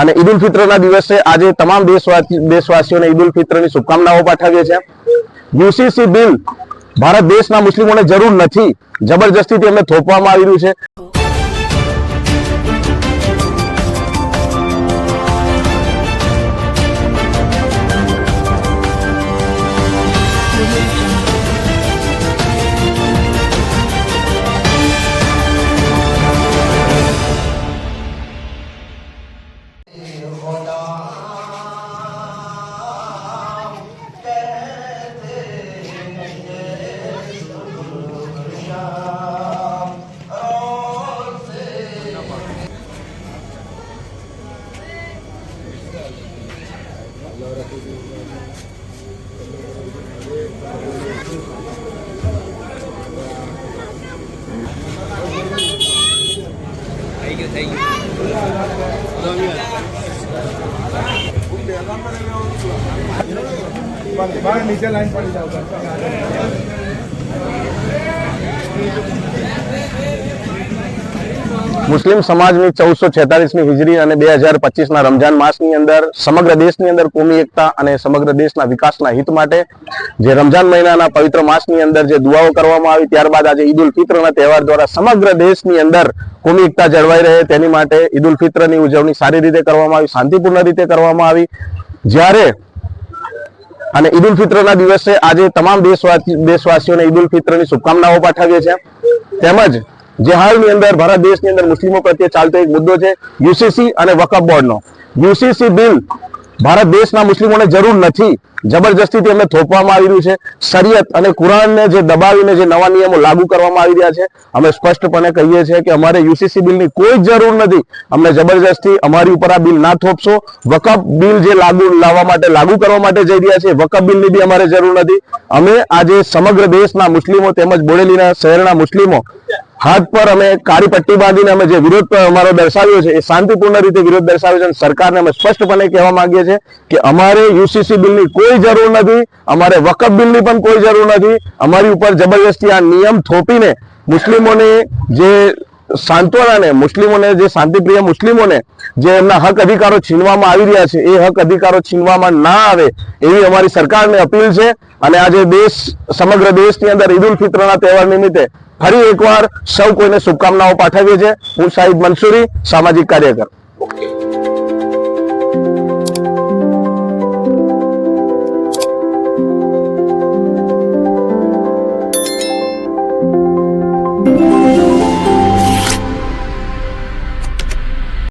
અને ઈદ ઉલ ફિત્રના દિવસે આજે તમામ દેશવાસી દેશવાસીઓને ઈદ ઉલ ફિત્રની શુભકામનાઓ પાઠવીએ છીએ. યુસીસી બિલ ભારત દેશના મુસ્લિમોને જરૂર નથી. જબરજસ્તીથી એમને થોપવામાં આવી રહ્યું છે. બહાર નીચે લાઈન પડી જાવ મુસ્લિમ સમાજની ચૌદસો છેતાલીસમી હિજરી અને બે હજાર પચીસના રમજાન માસની અંદર સમગ્ર દેશની અંદર કોમી એકતા અને સમગ્ર દેશના વિકાસના હિત માટે જે રમજાન મહિનાના પવિત્ર માસની અંદર જે દુઆઓ કરવામાં આવી, ત્યારબાદ આજે ઈદ ઉલ ફિત્રના તહેવાર દ્વારા સમગ્ર દેશની અંદર કોમી એકતા જળવાઈ રહે તેની માટે ઈદ ઉલ ફિત્રની ઉજવણી સારી રીતે કરવામાં આવી, શાંતિપૂર્ણ રીતે કરવામાં આવી. જ્યારે અને ઈદ ઉલ ફિત્રના દિવસે આજે તમામ દેશવાસી, દેશવાસીઓને ઈદ ઉલ ફિત્રની શુભકામનાઓ પાઠવીએ છીએ. તેમજ જે હાલની અંદર ભારત દેશની અંદર મુસ્લિમો પ્રત્યે ચાલતો એક મુદ્દો છે યુસીસી અને વકફ બોર્ડનો. યુસીસી બિલ ભારત દેશના મુસ્લિમોને જરૂર નથી. જબરજસ્તીથી એમને થોપવામાં આવી રહ્યું છે. શરિયત અને કુરાનને જે દબાવીને જે નવા નિયમો લાગુ કરવામાં આવી રહ્યા છે, અમે સ્પષ્ટપણે કહીએ છીએ કે અમારે યુસીસી બિલની કોઈ જરૂર નથી. અમને જબરજસ્તી અમારી ઉપર આ બિલ ના થોપશો. વકફ બિલ જે લાગુ, લાવવા માટે, લાગુ કરવા માટે જઈ રહ્યા છે, વકફ બિલની બી અમારે જરૂર નથી. અમે આજે સમગ્ર દેશના મુસ્લિમો તેમજ બોડેલીના શહેરના મુસ્લિમો હાથ પર અમે કાળી પટ્ટી બાંધીને અમે જે વિરોધ અમારો દર્શાવ્યો છે, એ શાંતિપૂર્ણ રીતે વિરોધ દર્શાવ્યો છે અને સરકારને અમે સ્પષ્ટપણે કહેવા માંગીએ છીએ કે અમારે યુસીસી બિલની કોઈ જરૂર નથી, અમારે વકફ બિલની પણ કોઈ જરૂર નથી. અમારી ઉપર જબરજસ્તી આ નિયમ થોપીને મુસ્લિમોને જે સાંત્વનાને, મુસ્લિમોને જે શાંતિપ્રિય મુસ્લિમોને જે એમના હક અધિકારો છીનવામાં આવી રહ્યા છે, એ હક અધિકારો છીનવામાં ના આવે એવી અમારી સરકારને અપીલ છે. અને આજે દેશ, સમગ્ર દેશની અંદર ઈદ ઉલ ફિત્રના તહેવાર નિમિત્તે ફરી એકવાર સૌ કોઈને શુભકામનાઓ પાઠવીએ છીએ. હું સાહિદ મંસૂરી સામાજિક કાર્યકર.